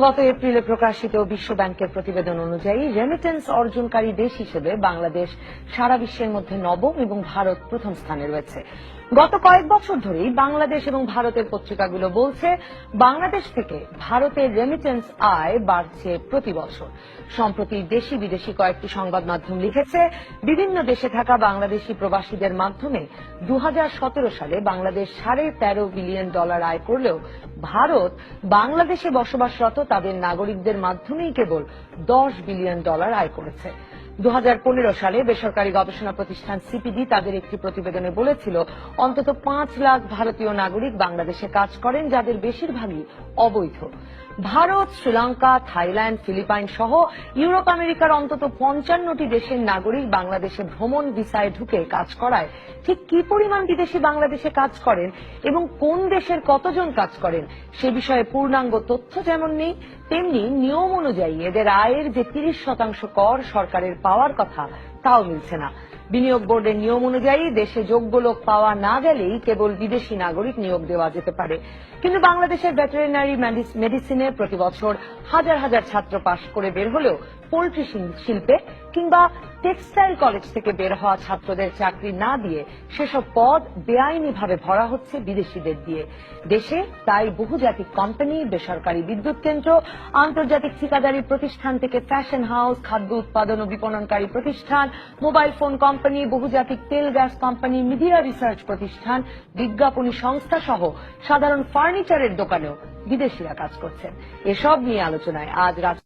গত এপ্রিলে প্রকাশিত বিশ্ব ব্যাংকের প্রতিবেদন অনুযায়ী রেমিটেন্স অর্জনকারী দেশ হিসেবে বাংলাদেশ সারা বিশ্বের মধ্যে নবম এবং ভারত প্রথম স্থানে রয়েছে। গত কয়েক বছর ধরেই বাংলাদেশ এবং ভারতের পত্রিকাগুলো বলছে, বাংলাদেশ থেকে ভারতের রেমিটেন্স আয় বাড়ছে প্রতি বছর। সম্প্রতি দেশি বিদেশি কয়েকটি সংবাদ মাধ্যম লিখেছে, বিভিন্ন দেশে থাকা বাংলাদেশি প্রবাসীদের মাধ্যমে দু হাজার সতেরো সালে বাংলাদেশ সাড়ে তেরো বিলিয়ন ডলার আয় করলেও ভারত বাংলাদেশে বসবাসরত তাদের নাগরিকদের মাধ্যমেই কেবল দশ বিলিয়ন ডলার আয় করেছে। দু হাজার পনেরো সালে বেসরকারি গবেষণা প্রতিষ্ঠান সিপিডি তাদের একটি প্রতিবেদনে বলেছিল, অন্তত পাঁচ লাখ ভারতীয় নাগরিক বাংলাদেশে কাজ করেন যাদের বেশিরভাগই অবৈধ। ভারত, শ্রীলঙ্কা, থাইল্যান্ড, ফিলিপাইন সহ ইউরোপ, আমেরিকার অন্তত পঞ্চান্নটি দেশের নাগরিক বাংলাদেশে ভ্রমণ ভিসায় ঢুকে কাজ করায়। ঠিক কি পরিমাণ বিদেশি বাংলাদেশে কাজ করেন এবং কোন দেশের কতজন কাজ করেন সে বিষয়ে পূর্ণাঙ্গ তথ্য যেমন নেই, তেমনি নিয়ম অনুযায়ী এদের আয়ের যে তিরিশ শতাংশ কর সরকারের পাওয়ার কথা তাও মিলছে না। বিনিয়োগ বোর্ডের নিয়ম অনুযায়ী দেশে যোগ্য লোক পাওয়া না গেলেই কেবল বিদেশি নাগরিক নিয়োগ দেওয়া যেতে পারে। কিন্তু বাংলাদেশের ভেটেরিনারি মেডিসিনে প্রতি বছর হাজার হাজার ছাত্র পাশ করে বের হলেও পোল্ট্রি শিল্পে কিংবা টেক্সটাইল কলেজ থেকে বের হওয়া ছাত্রদের চাকরি না দিয়ে সেসব পদ বেআইনিভাবে ভরা হচ্ছে বিদেশিদের দিয়ে। দেশে তাই বহুজাতিক কোম্পানি, বেসরকারি বিদ্যুৎ কেন্দ্র, আন্তর্জাতিক ঠিকাদারি প্রতিষ্ঠান থেকে ফ্যাশন হাউস, খাদ্য উৎপাদন ও বিপণনকারী প্রতিষ্ঠান, মোবাইল ফোন কোম্পানি বহুজাতিক তেল, গ্যাস কোম্পানি, মিডিয়া রিসার্চ প্রতিষ্ঠান, বিজ্ঞাপনী সংস্থা সহ সাধারণ ফার্নিচারের দোকানেও বিদেশিরা কাজ করছেন। এসব নিয়ে আলোচনায় আজ রাত